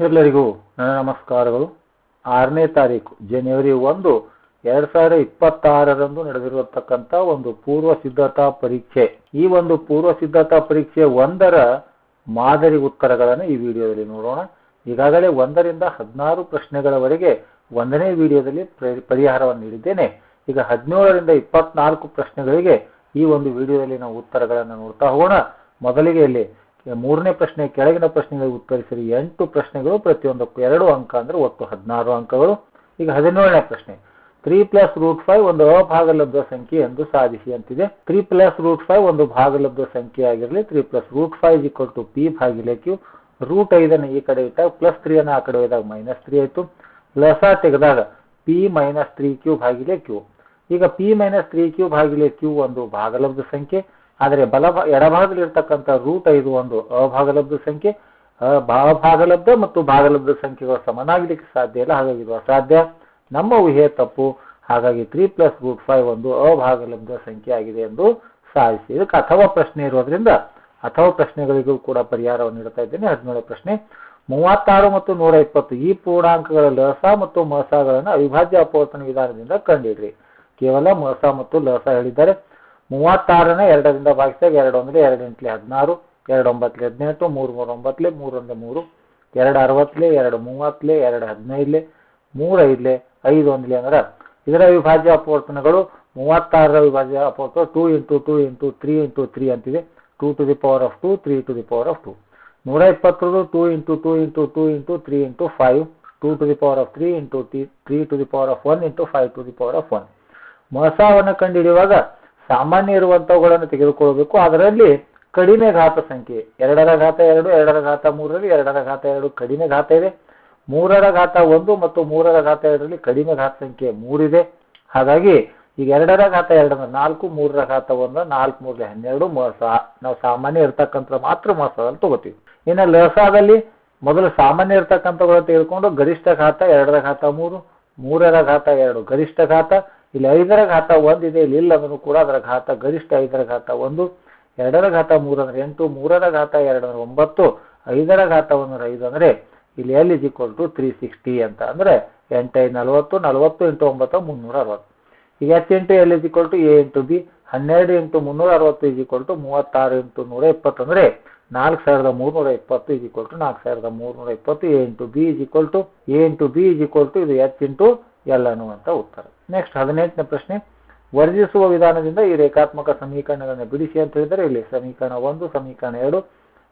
ಎಲ್ಲರಿಗೂ ನನ್ನ ನಮಸ್ಕಾರಗಳು. ಆರನೇ ತಾರೀಕು ಜನವರಿ ಒಂದು, ಎರಡ್ ಸಾವಿರದ ಇಪ್ಪತ್ತಾರರಂದು ನಡೆದಿರತಕ್ಕಂಥ ಒಂದು ಪೂರ್ವ ಸಿದ್ಧತಾ ಪರೀಕ್ಷೆ. ಈ ಒಂದು ಪೂರ್ವ ಸಿದ್ಧತಾ ಪರೀಕ್ಷೆ ಒಂದರ ಮಾದರಿ ಉತ್ತರಗಳನ್ನು ಈ ವಿಡಿಯೋದಲ್ಲಿ ನೋಡೋಣ. ಈಗಾಗಲೇ ಒಂದರಿಂದ ಹದಿನಾರು ಪ್ರಶ್ನೆಗಳವರೆಗೆ ಒಂದನೇ ವಿಡಿಯೋದಲ್ಲಿ ಪ್ರ- ಪರಿಹಾರವನ್ನು ನೀಡಿದ್ದೇನೆ. ಈಗ ಹದಿನೇಳರಿಂದ ಇಪ್ಪತ್ನಾಲ್ಕು ಪ್ರಶ್ನೆಗಳಿಗೆ ಈ ಒಂದು ವಿಡಿಯೋದಲ್ಲಿ ನಾವು ಉತ್ತರಗಳನ್ನು ನೋಡ್ತಾ ಹೋಗೋಣ. ಮೊದಲಿಗೆ ಇಲ್ಲಿ ಮೂರನೇ ಪ್ರಶ್ನೆ, ಕೆಳಗಿನ ಪ್ರಶ್ನೆಗಳಿಗೆ ಉತ್ತರಿಸಿರಿ. ಎಂಟು ಪ್ರಶ್ನೆಗಳು, ಪ್ರತಿಯೊಂದಕ್ಕೂ ಎರಡು ಅಂಕ ಅಂದ್ರೆ ಒಟ್ಟು ಹದಿನಾರು ಅಂಕಗಳು. ಈಗ ಹದಿನೇಳನೇ ಪ್ರಶ್ನೆ. ತ್ರೀ ಪ್ಲಸ್ ರೂಟ್ ಫೈವ್ ಒಂದು ಅಭಾಗಲಬ್ಧ ಸಂಖ್ಯೆ ಎಂದು ಸಾಧಿಸಿ ಅಂತಿದೆ. ತ್ರೀ ಪ್ಲಸ್ ರೂಟ್ ಫೈವ್ ಒಂದು ಭಾಗಲಬ್ಧ ಸಂಖ್ಯೆ ಆಗಿರಲಿ, three plus root five equal to P ಭಾಗಿಲೆ Q root ಐದನ್ನು ಈ ಕಡೆ ಇಟ್ಟಾಗ ಪ್ಲಸ್ ತ್ರೀ ಅನ್ನು ಆ ಕಡೆ ಹೋದಾಗ ಮೈನಸ್ ತ್ರೀ ಆಯಿತು. ಲಸ ತೆಗೆದಾಗ ಪಿ ಮೈನಸ್ ತ್ರೀ ಕ್ಯೂ ಭಾಗಿಲೆ ಕ್ಯೂ ಈಗ ಪಿ ಮೈನಸ್ ತ್ರೀ ಕ್ಯೂ ಭಾಗಿಲೆ ಕ್ಯೂ ಒಂದು ಭಾಗಲಬ್ಧ ಸಂಖ್ಯೆ. ಆದರೆ ಬಲ ಎಡಭಾಗದಲ್ಲಿರ್ತಕ್ಕಂಥ ರೂಟ್ ಐದು ಒಂದು ಅಭಾಗಲಬ್ಧ ಸಂಖ್ಯೆ ಅಭಾಗಲಬ್ಧ ಮತ್ತು ಭಾಗಲಬ್ಧ ಸಂಖ್ಯೆಗಳು ಸಮನಾಗಲಿಕ್ಕೆ ಸಾಧ್ಯ ಇಲ್ಲ. ಹಾಗಾಗಿ ಇದು ಅಸಾಧ್ಯ. ನಮ್ಮ ಊಹೆ ತಪ್ಪು. ಹಾಗಾಗಿ ತ್ರೀ ಪ್ಲಸ್ ರೂಟ್ ಫೈವ್ ಒಂದು ಅಭಾಗಲಬ್ಧ ಸಂಖ್ಯೆ ಆಗಿದೆ ಎಂದು ಸಾಧಿಸಿ. ಇದಕ್ಕೆ ಅಥವಾ ಪ್ರಶ್ನೆ ಇರೋದ್ರಿಂದ ಅಥವಾ ಪ್ರಶ್ನೆಗಳಿಗೂ ಕೂಡ ಪರಿಹಾರವನ್ನು ನೀಡ್ತಾ ಇದ್ದೇನೆ. ಹದಿನೇಳು ಪ್ರಶ್ನೆ. ಮೂವತ್ತಾರು ಮತ್ತು ನೂರ ಇಪ್ಪತ್ತು ಈ ಪೂರ್ಣಾಂಕಗಳ ಲಸ ಮತ್ತು ಮಸಗಳನ್ನು ಅವಿಭಾಜ್ಯ ಅಪವರ್ತನ ವಿಧಾನದಿಂದ ಕಂಡಿಡ್ರಿ. ಕೇವಲ ಮಸ ಮತ್ತು ಲಸ ಹೇಳಿದ್ದಾರೆ. ಮೂವತ್ತಾರನ ಎರಡರಿಂದ ಭಾಗಿಸಿದಾಗ ಎರಡು ಅಂದರೆ ಎರಡು ಎಂಟ್ಲೆ ಹದಿನಾರು ಎರಡು ಒಂಬತ್ತಲೆ ಹದಿನೆಂಟು ಮೂರು ಮೂರು ಒಂಬತ್ತಲೆ ಮೂರು ಒಂದು ಮೂರು ಎರಡು ಅರವತ್ತಲೆ ಎರಡು ಮೂವತ್ತಲೆ, ಎರಡು ಹದಿನೈದಲೆ ಮೂರು ಐದಲೆ ಐದು ಒಂದ್ಲೆ ಅಂದ್ರೆ ಇದರ ವಿಭಾಜ್ಯ ಅಪವರ್ತನಗಳು ಮೂವತ್ತಾರರ ವಿಭಾಜ್ಯ ಅಪವರ್ತನ two into two into three into three ಅಂತಿದೆ. Two to the power of two three to the power of two ನೂರ ಇಪ್ಪತ್ತರದು two into two into two into three into five two to the power of three into T three to the power of one into five to the power of one ಮಸಾವನ್ನು ಕಂಡುಹಿಡಿಯುವಾಗ ಸಾಮಾನ್ಯ ಇರುವಂಥವುಗಳನ್ನು ತೆಗೆದುಕೊಳ್ಳಬೇಕು. ಅದರಲ್ಲಿ ಕಡಿಮೆ ಘಾತ ಸಂಖ್ಯೆ, ಎರಡರ ಘಾತ ಎರಡು, ಎರಡರ ಘಾತ ಮೂರರಲ್ಲಿ ಎರಡರ ಘಾತ ಎರಡು ಕಡಿಮೆ ಘಾತ ಇದೆ. ಮೂರರ ಘಾತ ಒಂದು ಮತ್ತು ಮೂರರ ಘಾತ ಎರಡರಲ್ಲಿ ಕಡಿಮೆ ಘಾತ ಸಂಖ್ಯೆ ಮೂರಿದೆ. ಹಾಗಾಗಿ ಈಗ ಎರಡರ ಘಾತ ಎರಡು ಅಂದ್ರೆ ನಾಲ್ಕು, ಮೂರರ ಘಾತ ಒಂದು ನಾಲ್ಕು ಮೂರಲೆ ಹನ್ನೆರಡು ಮೋಸ. ನಾವು ಸಾಮಾನ್ಯ ಇರ್ತಕ್ಕಂಥ ಮಾತ್ರ ಮಾಸದಲ್ಲಿ ತಗೋತೀವಿ. ಇನ್ನು ಲಸಾದಲ್ಲಿ ಮೊದಲು ಸಾಮಾನ್ಯ ಇರ್ತಕ್ಕಂಥವುಗಳನ್ನು ತೆಗೆದುಕೊಂಡು ಗರಿಷ್ಠ ಘಾತ ಎರಡರ ಘಾತ ಮೂರು, ಮೂರರ ಘಾತ ಎರಡು ಗರಿಷ್ಠ ಘಾತ ಇಲ್ಲಿ ಐದರ ಘಾತ ಒಂದಿದೆ ಇಲ್ಲಿ ಇಲ್ಲ ಅಂದ್ರೂ ಕೂಡ ಅದರ ಘಾತ ಗರಿಷ್ಠ ಐದರ ಘಾತ ಒಂದು, ಎರಡರ ಘಾತ ಮೂರು ಅಂದ್ರೆ ಎಂಟು, ಮೂರರ ಘಾತ ಎರಡು ಅಂದ್ರೆ ಒಂಬತ್ತು, ಐದರ ಘಾತ ಒಂದು ಅಂದ್ರೆ ಐದು ಅಂದ್ರೆ ಇಲ್ಲಿ L is equal to three sixty ಅಂತ ಅಂದ್ರೆ ಎಂಟೈದು ನಲವತ್ತು ನಲವತ್ತು ಇಂಟು ಒಂಬತ್ತು, ಮುನ್ನೂರ ಅರವತ್ತು. ಈಗ H into L is equal to A into B ಹನ್ನೆರಡು ಇಂಟು ಮುನ್ನೂರ ಅರವತ್ತು ಇಸ್ ಈಕ್ವಲ್ ಟು ಮೂವತ್ತಾರು ಇಂಟು ನೂರ ಇಪ್ಪತ್ತು ಅಂದ್ರೆ ನಾಲ್ಕು ಸಾವಿರದ ಮೂರ್ನೂರ ಇಪ್ಪತ್ತು ಇಸ್ ಈಕ್ವಲ್ ಟು ನಾಲ್ಕು ಸಾವಿರದ ಮೂರ್ನೂರ ಇಪ್ಪತ್ತು A into B is equal to A into B is equal to ಇದು ಎಚ್ ಇಂಟು ಎಲ್ ಅನ್ನುವಂಥ ಉತ್ತರ. ನೆಕ್ಸ್ಟ್ ಹದಿನೆಂಟನೇ ಪ್ರಶ್ನೆ. ವರ್ಜಿಸುವ ವಿಧಾನದಿಂದ ಈ ರೇಖಾತ್ಮಕ ಸಮೀಕರಣಗಳನ್ನು ಬಿಡಿಸಿ ಅಂತ ಹೇಳಿದರೆ ಇಲ್ಲಿ ಸಮೀಕರಣ ಒಂದು, ಸಮೀಕರಣ ಎರಡು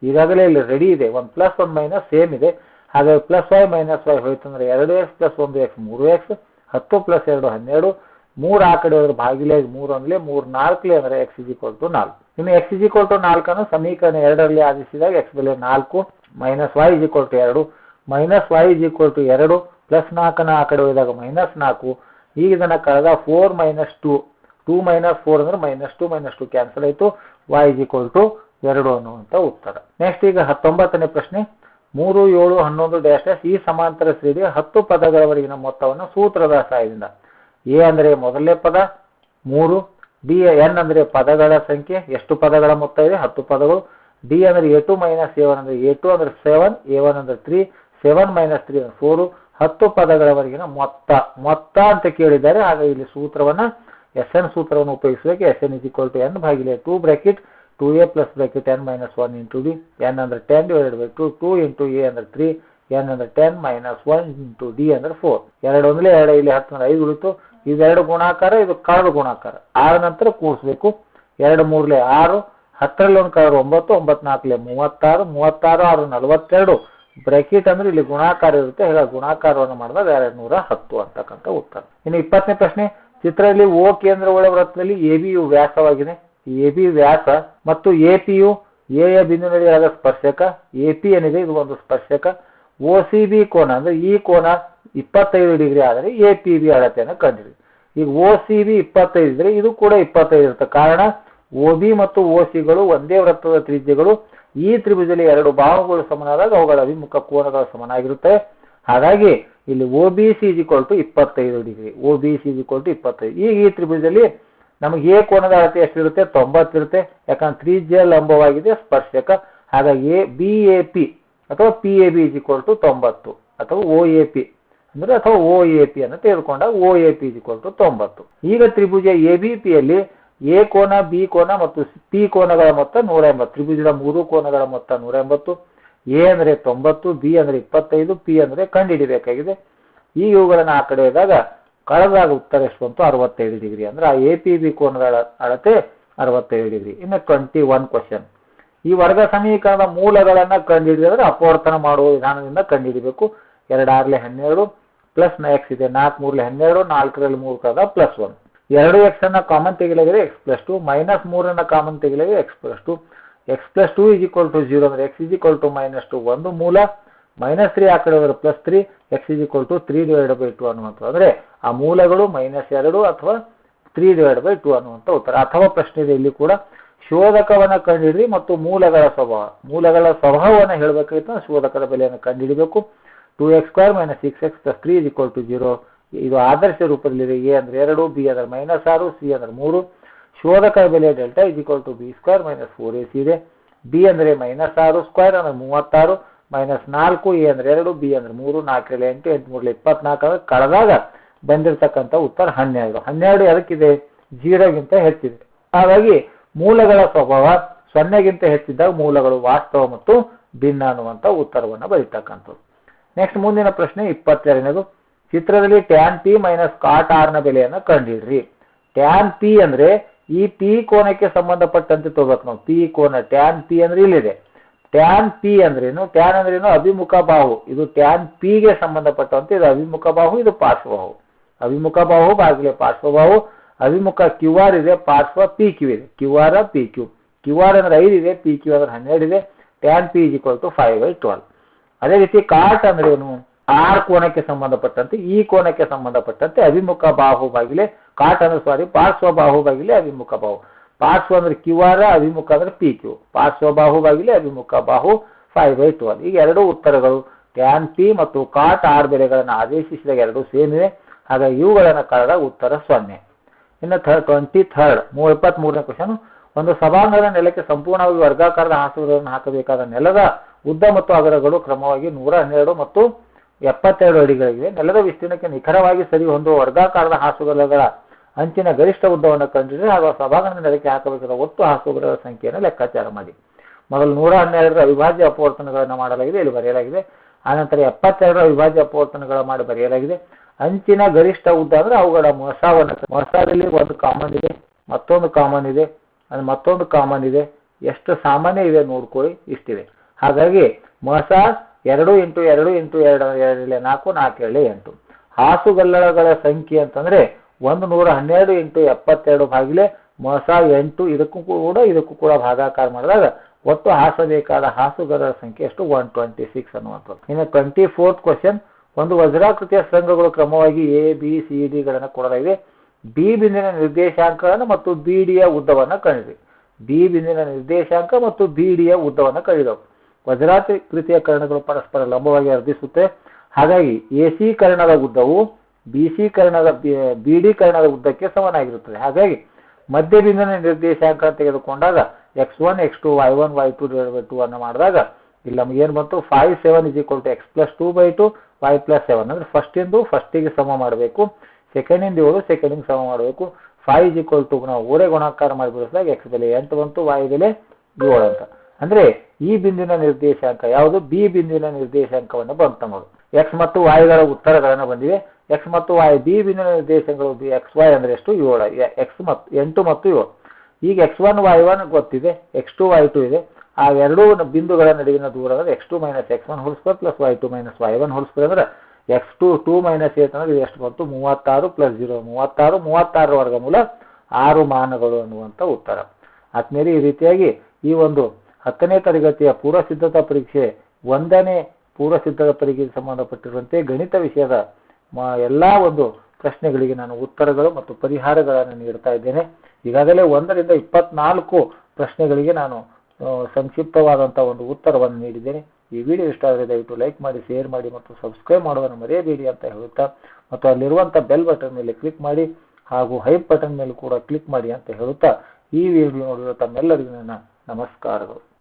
ಈಗಾಗಲೇ ಇಲ್ಲಿ ರೆಡಿ ಇದೆ. ಒಂದು ಪ್ಲಸ್ ಒಂದು ಮೈನಸ್ ಸೇಮ್ ಇದೆ. ಹಾಗಾಗಿ ಪ್ಲಸ್ ವೈ ಮೈನಸ್ ವೈ ಹೋಯ್ತು ಅಂದರೆ ಎರಡು ಎಕ್ಸ್ ಪ್ಲಸ್ ಒಂದು ಎಕ್ಸ್ ಮೂರು ಎಕ್ಸ್ ಹತ್ತು ಪ್ಲಸ್ ಎರಡು ಹನ್ನೆರಡು, ಮೂರು ಆ ಕಡೆ ಹೋದ್ರೆ ಭಾಗಿಲೆ ಮೂರು ಅಂದ್ರೆ ಮೂರು ನಾಲ್ಕಲೇ ಅಂದ್ರೆ ಎಕ್ಸ್ ಇಜಿ ಟು ನಾಲ್ಕು. ಇನ್ನು ಎಕ್ಸ್ ಇಜಿ ಟು ನಾಲ್ಕನ್ನು ಸಮೀಕರಣ ಎರಡರಲ್ಲಿ ಆದಿಸಿದಾಗ ಎಕ್ಸ್ ಬೆಲೆ ನಾಲ್ಕು ಮೈನಸ್ ವೈ ಇಜಿ ಟು ಎರಡು ಮೈನಸ್ ವೈ ಇಜಿ ಟು ಎರಡು ಪ್ಲಸ್ ನಾಲ್ಕನ ಆ ಕಡೆ ಹೋದಾಗ ಮೈನಸ್ ನಾಲ್ಕು. ಈಗ ಇದನ್ನು ಕಳೆದ four minus two two minus four ಅಂದ್ರೆ minus two minus two cancel ಆಯಿತು. ವೈ ಇಸ್ ಈಕ್ವಲ್ ಟು ಎರಡು ಅನ್ನುವಂಥ ಉತ್ತರ. ನೆಕ್ಸ್ಟ್ ಈಗ ಹತ್ತೊಂಬತ್ತನೇ ಪ್ರಶ್ನೆ. ಮೂರು, ಏಳು, ಹನ್ನೊಂದು ಡ್ಯಾಶ್ ಡ್ಯಾಶ್ ಈ ಸಮಾಂತರ ಶ್ರೇಣಿಯ ಹತ್ತು ಪದಗಳವರೆಗಿನ ಮೊತ್ತವನ್ನು ಸೂತ್ರದ ಸಹಾಯದಿಂದ. ಎ ಅಂದರೆ ಮೊದಲನೇ ಪದ, ಮೂರು. ಡಿ ಎನ್ ಅಂದರೆ ಪದಗಳ ಸಂಖ್ಯೆ, ಎಷ್ಟು ಪದಗಳ ಮೊತ್ತ ಇದೆ? ಹತ್ತು ಪದಗಳು. ಡಿ ಅಂದ್ರೆ A two minus A one ಅಂದ್ರೆ ಎ ಟು ಅಂದ್ರೆ ಸೆವೆನ್ ಎ ಒನ್ ಅಂದರೆ ತ್ರೀ ಸೆವೆನ್ ಮೈನಸ್ ತ್ರೀ ಅಂದ್ರೆ ಫೋರು ಹತ್ತು ಪದಗಳವರೆಗಿನ ಮೊತ್ತ. ಮೊತ್ತ ಅಂತ ಕೇಳಿದ್ದಾರೆ ಆಗ ಇಲ್ಲಿ ಸೂತ್ರವನ್ನ ಎಸ್ ಎನ್ ಸೂತ್ರವನ್ನು ಉಪಯೋಗಿಸಬೇಕು. S N is equal to N ಭಾಗಿಲೆ two bracket two A plus bracket N minus one into D N ಅಂದ್ರೆ ten divided by two two into A ಅಂದ್ರೆ ತ್ರೀ ಎನ್ ಅಂದ್ರೆ ten minus one into D ಅಂದ್ರೆ four ಎರಡು ಒಂದ್ಲೆ ಎರಡು, ಇಲ್ಲಿ ಹತ್ತು ಅಂದ್ರೆ ಐದು ಉಳಿತು. ಇದೆರಡು ಗುಣಾಕಾರ, ಇದು ಕಳೆದ ಗುಣಾಕಾರ. ಆರ ನಂತರ ಕೂಡಿಸ್ಬೇಕು ಎರಡು ಮೂರ್ಲೆ ಆರು ಹತ್ತರಲ್ಲಿ ಒಂದು ಕಳೆದ ಒಂಬತ್ತು ಒಂಬತ್ತು ನಾಲ್ಕಲೆ ಮೂವತ್ತಾರು ಮೂವತ್ತಾರು ಆರು ನಲವತ್ತೆರಡು. ಬ್ರಾಕೆಟ್ ಅಂದ್ರೆ ಇಲ್ಲಿ ಗುಣಾಕಾರ ಇರುತ್ತೆ ಹಾಗಾಗಿ ಗುಣಾಕಾರವನ್ನು ಮಾಡಿದಾಗ ಎರಡು ನೂರ ಹತ್ತು ಅಂತಕ್ಕಂಥ ಉತ್ತರ. ಇನ್ನು ಇಪ್ಪತ್ತನೇ ಪ್ರಶ್ನೆ, ಚಿತ್ರದಲ್ಲಿ ಓ ಕೇಂದ್ರ ವೃತ್ತದಲ್ಲಿ ಎ ಬಿ ಯು ವ್ಯಾಸವಾಗಿದೆ. ಎ ಬಿ ವ್ಯಾಸ ಮತ್ತು ಎ ಪಿ ಯು ಎ ಯ ಬಿಂದುವಿನಡಿಯಾದ ಸ್ಪರ್ಶಕ, ಎ ಪಿ ಏನಿದೆ ಇದು ಒಂದು ಸ್ಪರ್ಶಕ, ಓ ಸಿ ಬಿ ಕೋನ ಅಂದ್ರೆ ಈ ಕೋನ ಇಪ್ಪತ್ತೈದು ಡಿಗ್ರಿ ಆದರೆ ಎ ಪಿ ಬಿ ಅಳತೆಯನ್ನು ಕಂಡಿದೆ ಈಗ ಓ ಸಿ ಬಿ ಇಪ್ಪತ್ತೈದು ಇದ್ರೆ ಇದು ಕೂಡ ಇಪ್ಪತ್ತೈದು ಇರುತ್ತೆ. ಕಾರಣ ಓ ಬಿ ಮತ್ತು ಓ ಸಿಗಳು ಒಂದೇ ವೃತ್ತದ ತ್ರಿಜ್ಯಗಳು, ಈ ತ್ರಿಭುಜದಲ್ಲಿ ಎರಡು ಬಾಹುಗಳು ಸಮನಾದಾಗ ಅವುಗಳ ಅಭಿಮುಖ ಕೋನಗಳು ಸಮನಾಗಿರುತ್ತವೆ. ಹಾಗಾಗಿ ಇಲ್ಲಿ O B C is equal to ಇಪ್ಪತ್ತೈದು degree O B C is equal to ಇಪ್ಪತ್ತೈದು. ಈಗ ಈ ತ್ರಿಭುಜದಲ್ಲಿ ನಮಗೆ ಎ ಕೋನದ ಅಳತೆ ಎಷ್ಟಿರುತ್ತೆ? ತೊಂಬತ್ತಿರುತ್ತೆ. ಯಾಕಂದ್ರೆ ತ್ರಿಜ್ಯ ಲಂಬವಾಗಿದೆ, ಸ್ಪರ್ಶಕ. ಹಾಗಾಗಿ ಎ, ಬಿ, ಎ, ಪಿ ಅಥವಾ P, A, B is equal to ತೊಂಬತ್ತು ಅಥವಾ ಒ ಎ, ಪಿ ಅಂದ್ರೆ ಅಥವಾ ಓ, ಎ, ಪಿ ಅನ್ನು ತೆಗೆದುಕೊಂಡಾಗ O, A, P is equal to ತೊಂಬತ್ತು. ಈಗ ತ್ರಿಭುಜ ಎ, ಬಿ ಪಿಯಲ್ಲಿ ಎ ಕೋನ ಬಿ ಕೋನ ಮತ್ತು ಪಿ ಕೋನಗಳ ಮೊತ್ತ ನೂರ ಎಂಬತ್ತು ತ್ರಿಭುಜದ ಮೂರು ಕೋನಗಳ ಮೊತ್ತ ನೂರ ಎಂಬತ್ತು ಎ ಅಂದ್ರೆ ತೊಂಬತ್ತು ಬಿ ಅಂದ್ರೆ ಇಪ್ಪತ್ತೈದು ಪಿ ಅಂದ್ರೆ ಕಂಡುಹಿಡಿಬೇಕಾಗಿದೆ ಈ ಇವುಗಳನ್ನು ಆ ಕಡೆ ಇದ್ದಾಗ ಕಳೆದಾಗ ಉತ್ತರ ಎಷ್ಟು ಬಂತು? ಅರವತ್ತೈದು ಡಿಗ್ರಿ. ಅಂದ್ರೆ ಆ ಎ ಪಿ ಬಿ ಕೋನಗಳ ಅಳತೆ ಅರವತ್ತೈದು ಡಿಗ್ರಿ. ಇನ್ನು ಟ್ವೆಂಟಿ ಒನ್ ಕ್ವಶನ್ ಈ ವರ್ಗ ಸಮೀಕರಣದ ಮೂಲಗಳನ್ನ ಕಂಡುಹಿಡಿದ್ರೆ ಅಪವರ್ತನ ಮಾಡುವ ವಿಧಾನದಿಂದ ಕಂಡುಹಿಡಿಬೇಕು ಎರಡಾರ್ಲೆ ಹನ್ನೆರಡು ಪ್ಲಸ್ ಎಕ್ಸ್ ಇದೆ ನಾಲ್ಕು ಮೂರ್ಲೆ ಹನ್ನೆರಡು, ನಾಲ್ಕರಲ್ಲಿ ಮೂರು ಕಳೆದ ಪ್ಲಸ್ ಒನ್ ಎರಡು ಎಕ್ಸ್ ಅನ್ನ ಕಾಮನ್ ತೆಗಿಲಾಗಿದೆ ಎಕ್ಸ್ ಪ್ಲಸ್ ಟು ಮೈನಸ್ ಮೂರನ್ನ common ತೆಗಿಲಾಗಿದೆ X plus two X plus two is equal to zero ಅಂದ್ರೆ X is equal to minus two ಒಂದು ಮೂಲ ಮೈನಸ್ ತ್ರೀ ಆ ಕಡೆ ಹೋದ್ರೆ plus three X is equal to three divide by two ಅನ್ನುವಂಥದ್ದು. ಅಂದರೆ ಆ ಮೂಲಗಳು ಮೈನಸ್ ಎರಡು ಅಥವಾ ತ್ರೀ ಡಿವೈಡ್ ಬೈ ಟು ಅನ್ನುವಂಥ ಉತ್ತರ. ಅಥವಾ ಪ್ರಶ್ನೆ ಇದೆ, ಇಲ್ಲಿ ಕೂಡ ಶೋಧಕವನ್ನ ಕಂಡುಹಿಡಿದ್ರಿ ಮತ್ತು ಮೂಲಗಳ ಸ್ವಭಾವ. ಮೂಲಗಳ ಸ್ವಭಾವವನ್ನು ಹೇಳಬೇಕಾಗಿತ್ತು ಶೋಧಕದ ಬೆಲೆಯನ್ನು ಕಂಡುಹಿಡಬೇಕು two X square minus six X plus three is equal to zero ಇದು ಆದರ್ಶ ರೂಪದಲ್ಲಿದೆ ಎ ಅಂದ್ರೆ ಎರಡು, ಬಿ ಅಂದ್ರೆ ಮೈನಸ್ ಆರು, ಸಿ ಅಂದ್ರೆ ಮೂರು. ಶೋಧಕ ಬೆಲೆ delta is equal to B square minus four A C ಇದೆ. ಬಿ ಅಂದ್ರೆ ಮೈನಸ್ ಆರು ಸ್ಕ್ವೇರ್ ಅಂದ್ರೆ ಮೂವತ್ತಾರು ಮೈನಸ್ ನಾಲ್ಕು, ಎ ಅಂದ್ರೆ ಎರಡು, ಬಿ ಅಂದ್ರೆ ಮೂರು ನಾಲ್ಕರಲ್ಲಿ ಎಂಟು ಎಂಟು ಮೂರಲ್ಲಿ ಇಪ್ಪತ್ನಾಲ್ಕು ಅಂದ್ರೆ ಕಳೆದಾಗ ಬಂದಿರತಕ್ಕಂಥ ಉತ್ತರ ಹನ್ನೆರಡು. ಹನ್ನೆರಡು ಅದಕ್ಕಿದೆ ಜೀರೋಗಿಂತ ಹೆಚ್ಚಿದೆ. ಹಾಗಾಗಿ ಮೂಲಗಳ ಸ್ವಭಾವ ಸೊನ್ನೆಗಿಂತ ಹೆಚ್ಚಿದ್ದಾಗ ಮೂಲಗಳು ವಾಸ್ತವ ಮತ್ತು ಭಿನ್ನ ಅನ್ನುವಂಥ ಉತ್ತರವನ್ನು ಬರೀತಕ್ಕಂಥದ್ದು. ನೆಕ್ಸ್ಟ್ ಮುಂದಿನ ಪ್ರಶ್ನೆ ಇಪ್ಪತ್ತೆರಡನೇದು. ಚಿತ್ರದಲ್ಲಿ ಟ್ಯಾನ್ ಪಿ ಮೈನಸ್ ಕಾಟ್ನ ಬೆಲೆಯನ್ನು ಕಂಡುಹಿಡ್ರಿ ಟ್ಯಾನ್ ಪಿ ಅಂದ್ರೆ ಈ ಪಿ ಕೋನಕ್ಕೆ ಸಂಬಂಧಪಟ್ಟಂತೆ ತಗೋಬೇಕು ನಾವು. ಪಿ ಕೋನ ಟ್ಯಾನ್ ಪಿ ಅಂದ್ರೆ ಇಲ್ಲಿದೆ. ಟ್ಯಾನ್ ಪಿ ಅಂದ್ರೇನು? ಟ್ಯಾನ್ ಅಂದ್ರೇನು ಅಭಿಮುಖ ಬಾಹು. ಇದು ಟ್ಯಾನ್ ಪಿಗೆ ಸಂಬಂಧಪಟ್ಟಂತೆ ಇದು ಅಭಿಮುಖ ಬಾಹು, ಇದು ಪಾರ್ಶ್ವಬಾಹು ಅಭಿಮುಖ ಬಾಹು ಬಾಗಿಲೆ ಪಾರ್ಶ್ವಬಾಹು ಅಭಿಮುಖ ಕ್ಯೂ ಆರ್ ಇದೆ, ಪಾರ್ಶ್ವ ಪಿ ಕ್ಯೂ ಇದೆ. Q R P Q Q R ಅಂದ್ರೆ ಐದು ಇದೆ ಪಿ ಕ್ಯೂ ಅಂದ್ರೆ ಹನ್ನೆರಡು ಇದೆ. Tan P is equal to five by twelve ಅದೇ ರೀತಿ ಕಾಟ್ ಅಂದ್ರೆ ಏನು ಆರ್ ಕೋನಕ್ಕೆ ಸಂಬಂಧಪಟ್ಟಂತೆ, ಈ ಕೋನಕ್ಕೆ ಸಂಬಂಧಪಟ್ಟಂತೆ ಅಭಿಮುಖ ಬಾಹು ಬಾಗಿಲೆ ಕಾಟ್ ಅಂದ್ರೆ ಸಾರಿ ಪಾರ್ಶ್ವ ಬಾಹು ಬಾಗಿಲೆ ಅಭಿಮುಖ ಬಾಹು. ಪಾರ್ಶ್ವ ಅಂದ್ರೆ ಕ್ಯೂ ಆರ್ ಅಭಿಮುಖ ಅಂದ್ರೆ ಪಿ ಕ್ಯೂ. ಪಾರ್ಶ್ವ ಬಾಹು ಬಾಗಿಲೆ ಅಭಿಮುಖ ಬಾಹು ಫೈವ್ ಬೈ ಟ್ವೆಲ್ ಈಗ ಎರಡು ಉತ್ತರಗಳು. ಟ್ಯಾನ್ ಪಿ ಮತ್ತು ಕಾಟ್ ಆರ್ ಬೆಲೆಗಳನ್ನು ಆದೇಶಿಸಿದಾಗ ಎರಡು ಸೇಮ್ ಇವೆ ಹಾಗಾಗಿ ಇವುಗಳನ್ನು ಕಾರಣ ಉತ್ತರ ಸೊನ್ನೆ. ಇನ್ನು ಥರ್ಡ್ ಟ್ವೆಂಟಿ ಥರ್ಡ್ ಮೂ ಇಪ್ಪತ್ತ್ ಮೂರನೇ ಕ್ವಶನ್ ಒಂದು ಸಭಾಂಗಣದ ನೆಲಕ್ಕೆ ಸಂಪೂರ್ಣವಾಗಿ ವರ್ಗಾಕಾರದ ಹಾಸುಗಳನ್ನು ಹಾಕಬೇಕಾದ ನೆಲದ ಉದ್ದ ಮತ್ತು ಅಗಲಗಳು ಕ್ರಮವಾಗಿ ನೂರ ಹನ್ನೆರಡು ಮತ್ತು ಎಪ್ಪತ್ತೆರಡು ಅಡಿಗಳಿವೆ. ನೆಲದ ವಿಸ್ತೀರ್ಣಕ್ಕೆ ನಿಖರವಾಗಿ ಸರಿ ಹೊಂದುವ ವರ್ಗಾಕಾರದ ಹಾಸುಗಲಗಳ ಅಂಚಿನ ಗರಿಷ್ಠ ಉದ್ದವನ್ನು ಕಂಡಿದ್ರೆ ಹಾಗೂ ಆ ಸಭಾಂಗಣದ ನೆಲಕ್ಕೆ ಹಾಕಬೇಕಾದ ಒಟ್ಟು ಹಾಸುಗಲಗಳ ಸಂಖ್ಯೆಯನ್ನು ಲೆಕ್ಕಾಚಾರ ಮಾಡಿ. ಮೊದಲು ನೂರ ಹನ್ನೆರಡರ ಅವಿಭಾಜ್ಯ ಅಪವರ್ತನಗಳನ್ನು ಮಾಡಲಾಗಿದೆ. ಇಲ್ಲಿ ಬರೆಯಲಾಗಿದೆ. ಆನಂತರ ಎಪ್ಪತ್ತೆರಡರ ಅವಿಭಾಜ್ಯ ಅಪವರ್ತನಗಳ ಮಾಡಿ ಬರೆಯಲಾಗಿದೆ. ಅಂಚಿನ ಗರಿಷ್ಠ ಉದ್ದ ಅಂದ್ರೆ ಅವುಗಳ ಮೊಸವನ್ನು ಮೊಸದಲ್ಲಿ ಒಂದು ಕಾಮನ್ ಇದೆ, ಮತ್ತೊಂದು ಕಾಮನ್ ಇದೆ ಅದು ಮತ್ತೊಂದು ಕಾಮನ್ ಇದೆ. ಎಷ್ಟು ಸಾಮಾನ್ಯ ಇದೆ ನೋಡ್ಕೊಳ್ಳಿ, ಇಷ್ಟಿದೆ. ಹಾಗಾಗಿ ಮೊಸ ಎರಡು ಇಂಟು ಎರಡು ಇಂಟು ಎರಡು ಎರಡಲೆ ನಾಲ್ಕು ನಾಲ್ಕು ಏಳೆ ಎಂಟು. ಹಾಸುಗಲ್ಲಳಗಳ ಸಂಖ್ಯೆ ಅಂತಂದ್ರೆ ಒಂದು ನೂರ ಹನ್ನೆರಡು ಇಂಟು ಎಪ್ಪತ್ತೆರಡು ಭಾಗಿಲೆ ಮೊಸ ಎಂಟು, ಇದಕ್ಕೂ ಕೂಡ ಇದಕ್ಕೂ ಕೂಡ ಭಾಗಾಕಾರ ಮಾಡಿದಾಗ ಒಟ್ಟು ಹಾಸಬೇಕಾದ ಹಾಸುಗಲ್ಲರ ಸಂಖ್ಯೆ ಎಷ್ಟು ಒನ್ ಟ್ವೆಂಟಿ ಸಿಕ್ಸ್ ಅನ್ನುವಂಥದ್ದು. ಇನ್ನು ಟ್ವೆಂಟಿ ಫೋರ್ತ್ ಕ್ವಶನ್ ಒಂದು ವಜ್ರಾಕೃತಿಯ ಸಂಘಗಳು ಕ್ರಮವಾಗಿ ಎ ಬಿ ಸಿ ಡಿಗಳನ್ನು ಕೊಡಲಾಗಿದೆ. ಬಿ ಬಿಂದಿನ ನಿರ್ದೇಶಾಂಕಗಳನ್ನು ಮತ್ತು ಬಿ ಡಿಯ ಉದ್ದವನ್ನು ಕಂಡಿದೆ ಬಿ ಬಿಂದಿನ ನಿರ್ದೇಶಾಂಕ ಮತ್ತು ಬಿ ಡಿಯ ಉದ್ದವನ್ನು ಕಂಡಿದವು ವಜ್ರಾಕೃತಿಯ ಕರ್ಣಗಳು ಪರಸ್ಪರ ಲಂಬವಾಗಿ ಅರ್ಧಿಸುತ್ತೆ ಹಾಗಾಗಿ ಎ ಸಿ ಕರ್ಣದ ಉದ್ದವು ಬಿ ಸಿ ಕರ್ಣದ ಬಿ ಡಿ ಕರ್ಣದ ಉದ್ದಕ್ಕೆ ಸಮನಾಗಿರುತ್ತದೆ. ಹಾಗಾಗಿ ಮಧ್ಯ ಬಿಂದಿನ ನಿರ್ದೇಶಾಂಕ ತೆಗೆದುಕೊಂಡಾಗ X one, X two, Y one, Y two divide by two ಅನ್ನು ಮಾಡಿದಾಗ ಇಲ್ಲಿ ನಮ್ಗೆ ಏನು ಬಂತು? Five seven is equal to X plus two by two, Y plus seven. ಅಂದ್ರೆ ಫಸ್ಟಿಂದು ಫಸ್ಟಿಗೆ ಸಮ ಮಾಡಬೇಕು. ಸೆಕೆಂಡಿಂದ ಏಳು ಸೆಕೆಂಡಿಗೆ ಸಮ ಮಾಡಬೇಕು. ಫೈವ್ ಇಸ್ ಈಕ್ವಲ್ ಟು, ನಾವು ಊರೇ ಗುಣಾಕಾರ ಮಾಡಿ ಬಿಡಿಸಿದಾಗ ಎಕ್ಸ್ ಬೆಲೆ ಎಂಟು ಬಂತು, ವೈ ಬೆಲೆ ಏಳು ಅಂತ. ಅಂದ್ರೆ ಈ ಬಿಂದಿನ ನಿರ್ದೇಶಾಂಕ ಯಾವುದು? ಬಿ ಬಿಂದಿನ ನಿರ್ದೇಶಾಂಕವನ್ನು ಬಂತು ನಮ್ಮದು ಎಕ್ಸ್ ಮತ್ತು ವಾಯ್ಗಳ ಉತ್ತರಗಳನ್ನು ಬಂದಿವೆ. ಎಕ್ಸ್ ಮತ್ತು ವಾಯ್ ಬಿ ಬಿಂದಿನ ನಿರ್ದೇಶಾಂಕಗಳು ಎಕ್ಸ್ ವೈ ಅಂದ್ರೆ ಎಷ್ಟು? ಏಳು. ಎಕ್ಸ್ ಮತ್ತು, ಎಂಟು ಮತ್ತು ಏಳು. ಈಗ ಎಕ್ಸ್ ಒನ್ ವೈ ಒನ್ ಗೊತ್ತಿದೆ. ಎಕ್ಸ್ ಟು ವೈ ಟು ಇದೆ. ಆ ಎರಡೂ ಬಿಂದುಗಳ ನಡುವಿನ ದೂರ ಅಂದ್ರೆ X two minus X one whole plus Y two minus Y one whole ಅಂದ್ರೆ X two two minus eight ಅಂದ್ರೆ ಎಷ್ಟು ಬಂತು? ಮೂವತ್ತಾರು ಪ್ಲಸ್ ಜೀರೋ ಮೂವತ್ತಾರು ಮೂವತ್ತಾರರ ವರ್ಗಮೂಲ ಆರು ಮಾನಗಳು ಅನ್ನುವಂಥ ಉತ್ತರ. ಆದ್ಮೇಲೆ ಈ ರೀತಿಯಾಗಿ ಈ ಒಂದು ಹತ್ತನೇ ತರಗತಿಯ ಪೂರ್ವ ಸಿದ್ಧತಾ ಪರೀಕ್ಷೆ ಒಂದನೇ ಪೂರ್ವ ಸಿದ್ಧತಾ ಪರೀಕ್ಷೆಗೆ ಸಂಬಂಧಪಟ್ಟಿರುವಂತೆ ಗಣಿತ ವಿಷಯದ ಮಾ, ಎಲ್ಲ ಒಂದು ಪ್ರಶ್ನೆಗಳಿಗೆ ನಾನು ಉತ್ತರಗಳು ಮತ್ತು ಪರಿಹಾರಗಳನ್ನು ನೀಡ್ತಾ ಇದ್ದೇನೆ. ಈಗಾಗಲೇ ಒಂದರಿಂದ ಇಪ್ಪತ್ನಾಲ್ಕು ಪ್ರಶ್ನೆಗಳಿಗೆ ನಾನು ಸಂಕ್ಷಿಪ್ತವಾದಂಥ ಒಂದು ಉತ್ತರವನ್ನು ನೀಡಿದ್ದೇನೆ. ಈ ವಿಡಿಯೋ ಇಷ್ಟ ಆದರೆ ದಯವಿಟ್ಟು ಲೈಕ್ ಮಾಡಿ, ಶೇರ್ ಮಾಡಿ ಮತ್ತು ಸಬ್ಸ್ಕ್ರೈಬ್ ಮಾಡೋದನ್ನು ಮರೆಯಬೇಡಿ ಅಂತ ಹೇಳುತ್ತಾ ಮತ್ತು ಅಲ್ಲಿರುವಂಥ ಬೆಲ್ ಬಟನ್ ಮೇಲೆ ಕ್ಲಿಕ್ ಮಾಡಿ ಹಾಗೂ ಹೈಪ್ ಬಟನ್ ಮೇಲೆ ಕೂಡ ಕ್ಲಿಕ್ ಮಾಡಿ ಅಂತ ಹೇಳುತ್ತಾ ಈ ವಿಡಿಯೋ ನೋಡಿರೋ ತಮ್ಮೆಲ್ಲರಿಗೂ ನನ್ನ ನಮಸ್ಕಾರಗಳು